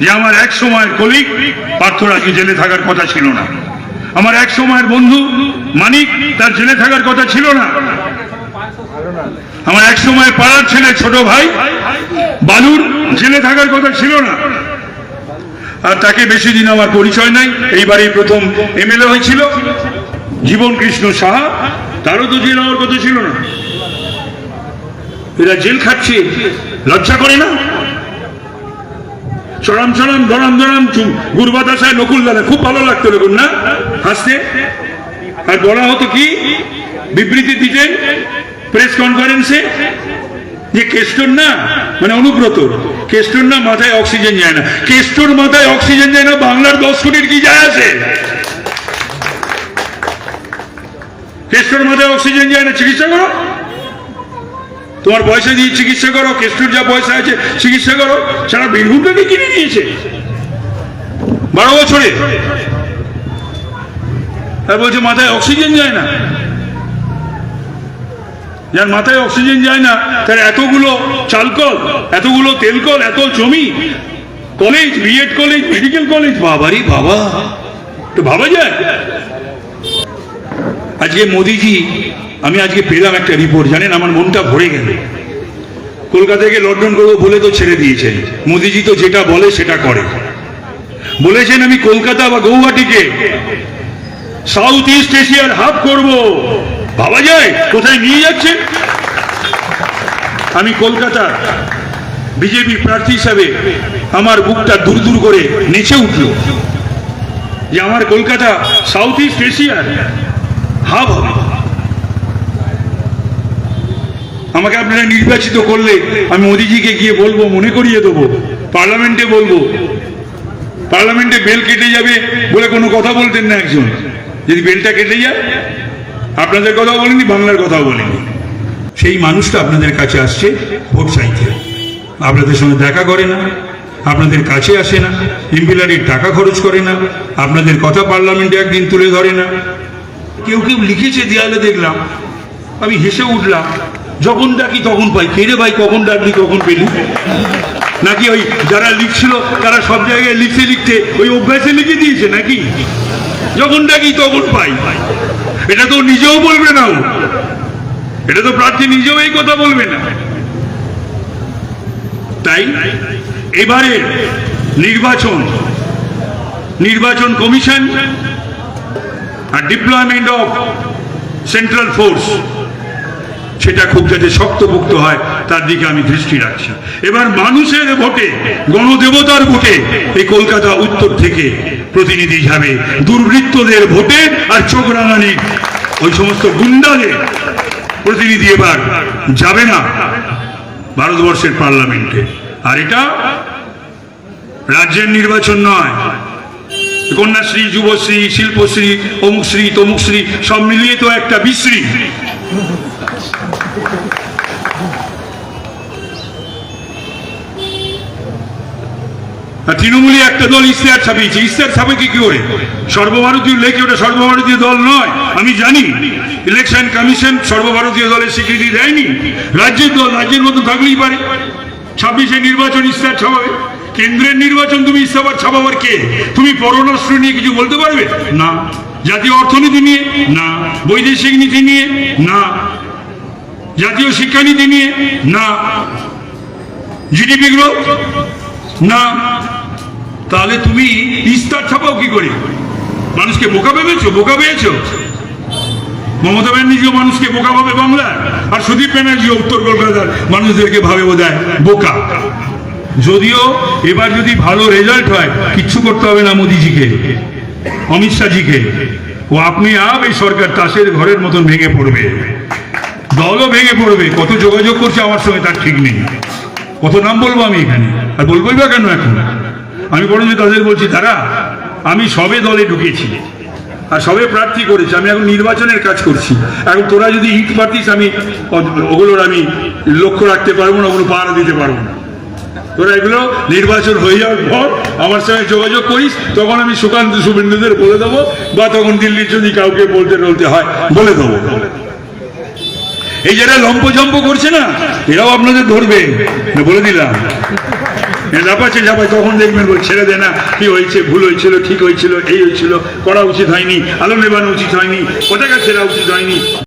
যে আমার এক সময়ের কলিগ পার্থরাজকে জেলে থাকার কথা ছিল না। আমার এক সময়ের বন্ধু মানিক তার জেলে থাকার কথা ছিল না। আমার এক সময় পাড়ার ছেলে ছোট ভাই বালুর জেলে থাকার কথা ছিল না। আর তাকে বেশি দিন আমার পরিচয় নাই। এইবারই প্রথম এমএলএ হয়েছিল। জীবন কৃষ্ণ সাহা, তারও তো জেল হওয়ার কথা ছিল না। এরা জেল খাচ্ছে, লজ্জা করে না? চড়াম দড়াম দড়াম চু- গুড় বাতাসায় নকুল দাদা, খুব ভালো লাগতো দেখুন, না? হাসতে। আর বলা হতো কি? বিবৃতি দিতেন প্রেস কনফারেন্সে যে কেস্টর না মানে অনুব্রত কেস্টর না মাথায় অক্সিজেন যায় না। কেস্টর মাথায় অক্সিজেন যায় না, বাংলার দশ কোটির কি যায় আছে? কেষ্টর মাথায় অক্সিজেন যায় না, চিকিৎসা করো। তোমার পয়সা দিয়ে চিকিৎসা করো কেস্টর যা পয়সা আছে চিকিৎসা করো, সারা বীরভূমটাকে কিনে নিয়েছে। বারো বছরে। আর বলছে, মাথায় অক্সিজেন যায় না। যার মাথায় অক্সিজেন যায় না, তার এতগুলো চালকল এতগুলো তেলকল এত জমি college BEd college medical college বাবারই বাবা তো ভাবা যায়? আজকে মোদিজি আমি আজকে পেলাম একটা রিপোর্ট জানেন? আমার মনটা ভরে গেল। কলকাতা থেকে লন্ডন করব বলে তো ছেড়ে দিয়েছেন। মোদিজি তো যেটা বলে সেটা করে। বলেছেন, আমি কলকাতা বা গৌহাটিকে সাউথ ইস্ট এশিয়ার হাব করব। ভাবা যায়, কোথায় নিয়ে যাচ্ছে? আমি কলকাতা বিজেপি প্রার্থী হিসাবে আমার বুকটা দূর দূর করে নেচে উঠল যে আমার কলকাতা সাউথ ইস্ট এশিয়ার হাব হবে। আমাকে আপনারা নির্বাচিত করলে আমি মোদিজিকে গিয়ে বলব, মনে করিয়ে দেবো, পার্লামেন্টে বলব। পার্লামেন্টে বেল কেটে যাবে বলে কোনো কথা বলতেন না একজন। যদি বেলটা কেটে যায়, আপনাদের কথাও বলেনি, বাংলার কথাও বলেনি। সেই মানুষটা আপনাদের কাছে আসছে ভোট চাইতে। আপনাদের সঙ্গে দেখা করে না, আপনাদের কাছে আসে না, এমপিলারির টাকা খরচ করে না, আপনাদের কথা পার্লামেন্টে একদিন তুলে ধরে না। কেউ কেউ লিখেছে দেয়ালে দেখলাম, আমি হেসে উঠলাম যখন ডাকি তখন পাই। কেড়ে ভাই, কখন ডাকলি, কখন পেলি? নাকি ওই যারা লিখছিল, তারা সব জায়গায় লিখতে লিখতে, ওই অভ্যাসে লিখে দিয়েছে নাকি? যখন ডাকি তখন পাই। এটা তো নিজেও বলবে না এটা তো প্রার্থী নিজেও এই কথা বলবে না। তাই এবারে নির্বাচন নির্বাচন কমিশন আর ডিপ্লয়মেন্ট অফ সেন্ট্রাল ফোর্স সেটা খুব যাতে শক্তপোক্ত হয়, তার দিকে আমি দৃষ্টি রাখছি এবার মানুষের ভোটে, গণদেবতার ভোটে, এই কলকাতা উত্তর থেকে প্রতিনিধি যাবে দুর্বৃত্তদের ভোটে আর চোখ রাঙানির ওই সমস্ত গুন্ডাদের প্রতিনিধি এবার যাবে না ভারতবর্ষের পার্লামেন্টে। আর এটা রাজ্যের নির্বাচন নয়। কন্যাশ্রী, যুবশ্রী, শিল্পশ্রী, অমুকশ্রী, তমুকশ্রী, সব মিলিয়ে তো একটা বিশ্রী। তৃণমূলী একটা দল ইশতেহার ছাপিয়েছে। ইশতেহার ছাপে কি করে? সর্বভারতীয় লেখে ওটা সর্বভারতীয় দল নয়? আমি জানি। ইলেকশন কমিশন সর্বভারতীয় দলের স্বীকৃতি দেয়নি। রাজ্যের দল রাজ্যের মতো থাকলেই পারে। ছাব্বিশে নির্বাচন ইশতেহার ছাপাবে। কেন্দ্রের নির্বাচন তুমি ইস্তাবার ছাপাবার কে? তুমি পররাষ্ট্র নিয়ে কিছু বলতে পারবে? না। জাতীয় অর্থনীতি নিয়ে? না। বৈদেশিক নীতি নিয়ে? না। জাতীয় শিক্ষানীতি নিয়ে, না জিডিপি গ্রোথ না, তাহলে তুমি ইস্তার ছাপাও কি করে? মানুষকে বোকা ভেবেছো? বোকা পেয়েছ মমতা ব্যানার্জিও মানুষকে বোকা ভাবে বাংলা, আর সুদীপ ব্যানার্জিও উত্তর কলকাতার মানুষদেরকে ভাবে বোধ বোকা। যদিও এবার যদি ভালো রেজাল্ট হয়, কিচ্ছু করতে হবে না মোদিজিকে, অমিত শাহজিকে। ও আপনি আপ এই সরকার, তাসের ঘরের মতন ভেঙে পড়বে। দলও ভেঙে পড়বে। কত যোগাযোগ করছে আমার সঙ্গে তার ঠিক নেই। কত নাম বলব আমি এখানে? আর বলবোই বা কেন এখন? আমি বরঞ্চ তাদের বলছি তারা আমি সবে দলে ঢুকেছি। আর সবে প্রার্থী করেছি। আমি এখন নির্বাচনের কাজ করছি। এখন তোরা যদি ইট পাতিস, আমি ওগুলোর আমি লক্ষ্য রাখতে পারব না, ওগুলো পাহারা দিতে পারব না। তোরা এগুলো নির্বাচন হয়ে যাওয়ার পর আমার সঙ্গে যোগাযোগ করিস, তখন আমি সুকান্ত শুভেন্দুদের বলে দেবো বা তখন দিল্লির যদি কাউকে বলতে টলতে হয়, বলে দেবো। এই যারা লম্প জম্প করছে না, এরাও আপনাদের ধরবে। বলে দিলাম। লাপাচ্ছে ঝাপায় তখন দেখবেন ছেড়ে দে না, কি হয়েছে, ভুল হয়েছিল, ঠিক হয়েছিল, এই হয়েছিল, করা উচিত হয়নি, আলো নেবানো উচিত হয়নি, পতাকা ছেড়া উচিত হয়নি।